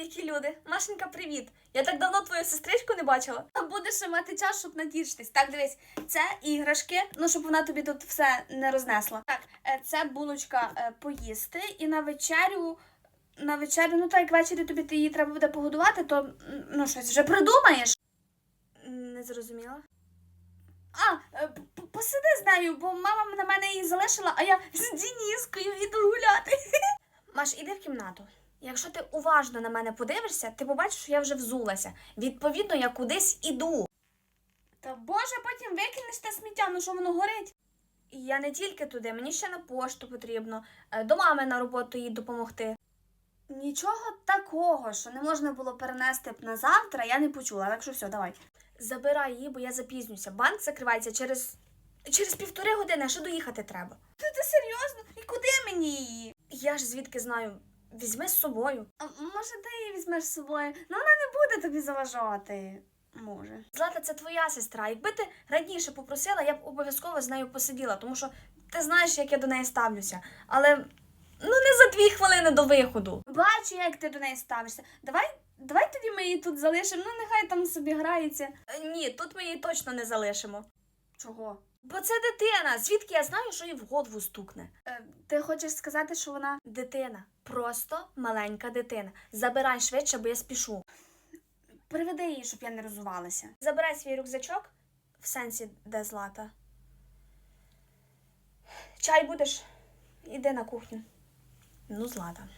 які люди. Машенька, привіт. Я так давно твою сестричку не бачила. Будеш мати час, щоб натішитись. Так, дивись, це іграшки, ну щоб вона тобі тут все не рознесла. Так, е, це булочка е, поїсти, і на вечерю. На вечерю, ну так як ввечері тобі ти її треба буде погодувати, то ну щось вже придумаєш. Не зрозуміла. А, е, посиди з нею, бо мама на мене її залишила, а я з Дініскою йду гуляти. Маш, іди в кімнату. Якщо ти уважно на мене подивишся, ти побачиш, що я вже взулася. Відповідно, я кудись іду. Та боже, потім викинеш те сміття, ну що воно горить. І я не тільки туди, мені ще на пошту потрібно, е, до мами на роботу їй допомогти. Нічого такого, що не можна було перенести б на завтра, я не почула. Так що все, давай. Забирай її, бо я запізнюся. Банк закривається через. Через півтори години, а ще доїхати треба. Ти, ти серйозно? І куди мені її? Я ж звідки знаю. Візьми з собою. А, може, ти її візьмеш з собою? Ну вона не буде тобі заважати. Може. Злата, це твоя сестра. Якби ти раніше попросила, я б обов'язково з нею посиділа, тому що ти знаєш, як я до неї ставлюся. Але ну не за дві хвилини до виходу. Бачу, як ти до неї ставишся. Давай, давай тоді ми її тут залишимо. Ну нехай там собі грається. Ні, тут ми її точно не залишимо. Чого? Бо це дитина. Звідки я знаю, що їй в голову стукне? Е, ти хочеш сказати, що вона дитина? Просто маленька дитина. Забирай швидше, бо я спішу. Приведи її, щоб я не розувалася. Забирай свій рюкзачок в сенсі, де злата. Чай будеш? Іди на кухню. Ну, злата.